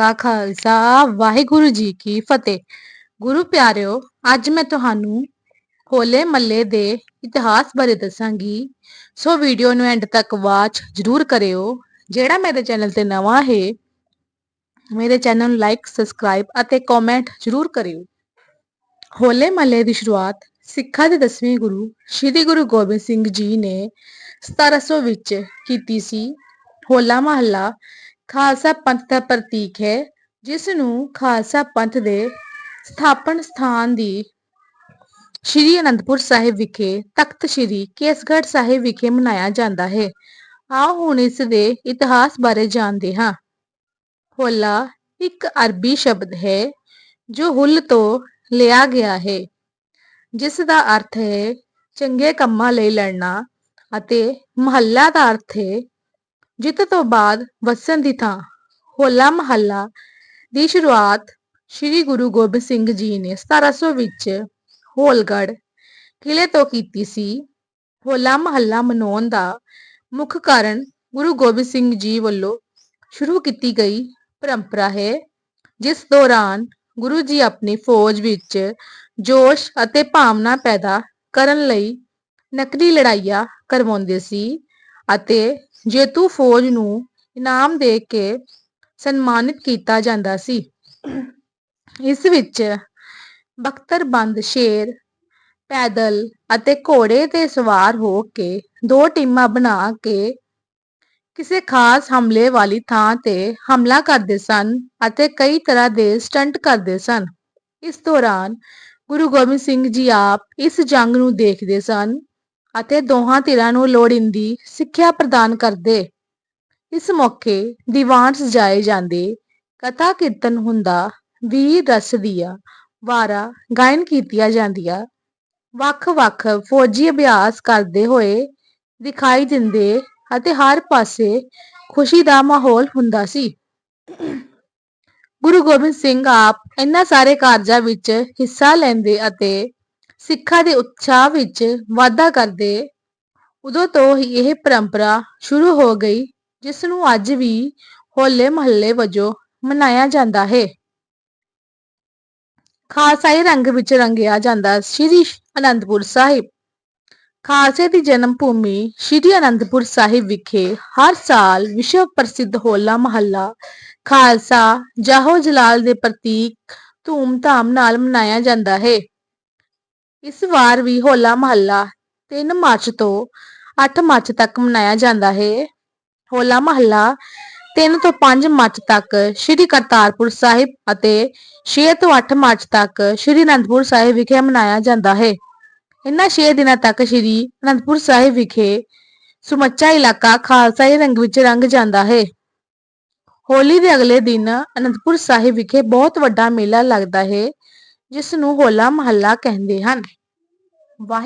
ਕਾ ਖਾਲਸਾ, ਵਾਹਿਗੁਰੂ ਜੀ ਕੀ ਫਤਿਹ। ਗੁਰੂ ਪਿਆਰਿਓ, ਅੱਜ ਮੈਂ ਤੁਹਾਨੂੰ ਹੋਲੇ ਮੱਲੇ ਦੇ ਇਤਿਹਾਸ ਬਾਰੇ ਦੱਸਾਂਗੀ। ਸੋ ਵੀਡੀਓ ਨੂੰ ਐਂਡ ਤੱਕ ਵਾਚ ਜ਼ਰੂਰ ਕਰਿਓ। ਜਿਹੜਾ ਮੇਰੇ ਚੈਨਲ ਤੇ ਨਵਾਂ ਹੈ, ਮੇਰੇ ਚੈਨਲ ਨੂੰ ਲਾਈਕ, ਸਬਸਕ੍ਰਾਈਬ ਅਤੇ ਕਮੈਂਟ ਜ਼ਰੂਰ ਕਰਿਓ। ਹੋਲੇ ਮੱਲੇ ਦੀ ਸ਼ੁਰੂਆਤ ਸਿੱਖਾਂ ਦੇ ਦਸਵੇਂ ਗੁਰੂ ਸ੍ਰੀ ਗੁਰੂ ਗੋਬਿੰਦ ਸਿੰਘ ਜੀ ਨੇ 1700 ਵਿੱਚ ਕੀਤੀ ਸੀ। ਹੋਲਾ ਮਹੱਲਾ ਖਾਲਸਾ ਪੰਥ ਦਾ ਪ੍ਰਤੀਕ ਹੈ ਜਿਸ ਨੂੰ ਖਾਲਸਾ ਪੰਥ ਦੇ ਸਥਾਪਨ ਸਥਾਨ ਦੀ ਸ਼੍ਰੀ ਅਨੰਦਪੁਰ ਸਾਹਿਬ ਵਿਖੇ ਤਖਤ ਸ਼੍ਰੀ ਕੇਸਗੜ੍ਹ ਸਾਹਿਬ ਵਿਖੇ ਮਨਾਇਆ ਜਾਂਦਾ ਹੈ। ਆਓ ਹੁਣ ਇਸ ਦੇ ਇਤਿਹਾਸ ਬਾਰੇ ਜਾਣਦੇ ਹਾਂ। ਹੋਲਾ ਇੱਕ ਅਰਬੀ ਸ਼ਬਦ ਹੈ, ਜੋ ਹੁੱਲ ਤੋਂ ਲਿਆ ਗਿਆ ਹੈ। ਜਿਸ ਦਾ ਅਰਥ ਹੈ, ਚੰਗੇ ਕੰਮਾਂ ਲਈ ਲੜਨਾ ਅਤੇ ਮਹੱਲਾ ਦਾ ਅਰਥ ਹੈ ਜਿੱਤ ਤੋਂ ਬਾਅਦ ਵਸਣ ਦੀ ਥਾਂ ਹੋਲਾ ਮਹੱਲਾ ਦੀ ਸ਼ੁਰੂਆਤ ਸ੍ਰੀ ਗੁਰੂ ਗੋਬਿੰਦ ਸਿੰਘ ਜੀ ਨੇ 1700 ਵਿੱਚ ਹੋਲਗੜ੍ਹ ਕਿਲੇ ਤੋਂ ਕੀਤੀ ਸੀ। ਹੋਲਾ ਮਹੱਲਾ ਮਨਾਉਣ ਦਾ ਮੁੱਖ ਕਾਰਨ ਗੁਰੂ ਗੋਬਿੰਦ ਸਿੰਘ ਜੀ ਵੱਲੋਂ ਸ਼ੁਰੂ ਕੀਤੀ ਗਈ ਪਰੰਪਰਾ ਹੈ, ਜਿਸ ਦੌਰਾਨ ਗੁਰੂ ਜੀ ਆਪਣੀ ਫੌਜ ਵਿੱਚ ਜੋਸ਼ ਅਤੇ ਭਾਵਨਾ ਪੈਦਾ ਕਰਨ ਲਈ ਨਕਲੀ ਲੜਾਈਆਂ ਕਰਵਾਉਂਦੇ ਸੀ ਅਤੇ ਜੇਤੂ ਫੌਜ ਨੂੰ ਇਨਾਮ ਦੇ ਕੇ ਸਨਮਾਨਿਤ ਕੀਤਾ ਜਾਂਦਾ ਸੀ, ਇਸ ਵਿੱਚ ਬਖਤਰਬੰਦ ਸ਼ੇਰ, ਪੈਦਲ ਅਤੇ ਘੋੜੇ ਤੇ ਸਵਾਰ ਹੋ ਕੇ ਦੋ ਟੀਮਾਂ ਬਣਾ ਕੇ ਕਿਸੇ ਖਾਸ ਹਮਲੇ ਵਾਲੀ ਥਾਂ ਤੇ ਹਮਲਾ ਕਰਦੇ ਸਨ ਅਤੇ ਕਈ ਤਰ੍ਹਾਂ ਦੇ ਸਟੰਟ ਕਰਦੇ ਸਨ। ਇਸ ਦੌਰਾਨ ਗੁਰੂ ਗੋਬਿੰਦ ਸਿੰਘ ਜੀ ਆਪ ਇਸ ਜੰਗ ਨੂੰ ਦੇਖਦੇ ਸਨ ਅਤੇ ਦੋਹਾਂ ਧਿਰਾਂ ਨੂੰ ਲੋੜੀਂਦੀ ਸਿੱਖਿਆ ਪ੍ਰਦਾਨ ਕਰਦੇ। ਇਸ ਮੌਕੇ ਦੀਵਾਨ ਸਜਾਏ ਜਾਂਦੇ, ਕਥਾ ਕੀਰਤਨ ਹੁੰਦਾ, ਵੀਰ ਰਸ ਦੀਆਂ ਵਾਰਾਂ ਗਾਇਨ ਕੀਤੀਆਂ ਜਾਂਦੀਆਂ। ਵੱਖ-ਵੱਖ ਫੌਜੀ ਅਭਿਆਸ ਕਰਦੇ ਹੋਏ ਦਿਖਾਈ ਦਿੰਦੇ ਅਤੇ ਹਰ ਪਾਸੇ ਖੁਸ਼ੀ ਦਾ ਮਾਹੌਲ ਹੁੰਦਾ ਸੀ। ਗੁਰੂ ਗੋਬਿੰਦ ਸਿੰਘ ਆਪ ਇਹਨਾਂ ਸਾਰੇ ਕਾਰਜਾਂ ਵਿੱਚ ਹਿੱਸਾ ਲੈਂਦੇ ਅਤੇ ਸਿੱਖਾਂ ਦੇ ਉਤਸ਼ਾਹ ਵਿੱਚ ਵਾਧਾ ਕਰਦੇ ਉਦੋਂ ਤੋਂ ਹੀ ਇਹ ਪਰੰਪਰਾ ਸ਼ੁਰੂ ਹੋ ਗਈ, ਜਿਸ ਨੂੰ ਅੱਜ ਵੀ ਹੋਲੇ ਮਹੱਲੇ ਵਜੋਂ ਮਨਾਇਆ ਜਾਂਦਾ ਹੈ। ਖਾਲਸਾਈ ਰੰਗ ਵਿੱਚ ਰੰਗਿਆ ਜਾਂਦਾ ਸ੍ਰੀ ਅਨੰਦਪੁਰ ਸਾਹਿਬ। ਖਾਲਸੇ ਦੀ ਜਨਮ ਭੂਮੀ ਸ੍ਰੀ ਅਨੰਦਪੁਰ ਸਾਹਿਬ ਵਿਖੇ ਹਰ ਸਾਲ ਵਿਸ਼ਵ ਪ੍ਰਸਿੱਧ ਹੋਲਾ ਮਹੱਲਾ ਖਾਲਸਾ ਜਾਹੋ ਜਲਾਲ ਦੇ ਪ੍ਰਤੀਕ ਧੂਮ-ਧਾਮ ਨਾਲ ਮਨਾਇਆ ਜਾਂਦਾ ਹੈ। ਇਸ ਵਾਰ ਵੀ ਹੋਲਾ ਮਹੱਲਾ 3 ਮਾਰਚ ਤੋਂ 8 ਮਾਰਚ ਤੱਕ ਮਨਾਇਆ ਜਾਂਦਾ ਹੈ। ਹੋਲਾ ਮਹੱਲਾ 3 ਤੋਂ 5 ਮਾਰਚ ਤੱਕ ਸ੍ਰੀ ਕਰਤਾਰਪੁਰ ਸਾਹਿਬ ਅਤੇ 6 ਤੋਂ 8 ਮਾਰਚ ਤੱਕ ਸ੍ਰੀ ਅਨੰਦਪੁਰ ਸਾਹਿਬ ਵਿਖੇ ਮਨਾਇਆ ਜਾਂਦਾ ਹੈ। ਇਨ੍ਹਾਂ 6 ਦਿਨਾਂ ਤੱਕ ਸ੍ਰੀ ਅਨੰਦਪੁਰ ਸਾਹਿਬ ਵਿਖੇ ਸੁਮੱਚਾ ਇਲਾਕਾ ਖਾਲਸਾਈ ਰੰਗ ਵਿੱਚ ਰੰਗ ਜਾਂਦਾ ਹੈ। ਹੋਲੀ ਦੇ ਅਗਲੇ ਦਿਨ ਅਨੰਦਪੁਰ ਸਾਹਿਬ ਵਿਖੇ ਬਹੁਤ ਵੱਡਾ ਮੇਲਾ ਲੱਗਦਾ ਹੈ। ਜਿਸ ਨੂੰ ਹੋਲਾ ਮਹੱਲਾ ਕਹਿੰਦੇ ਹਨ। ਵਾਹਿ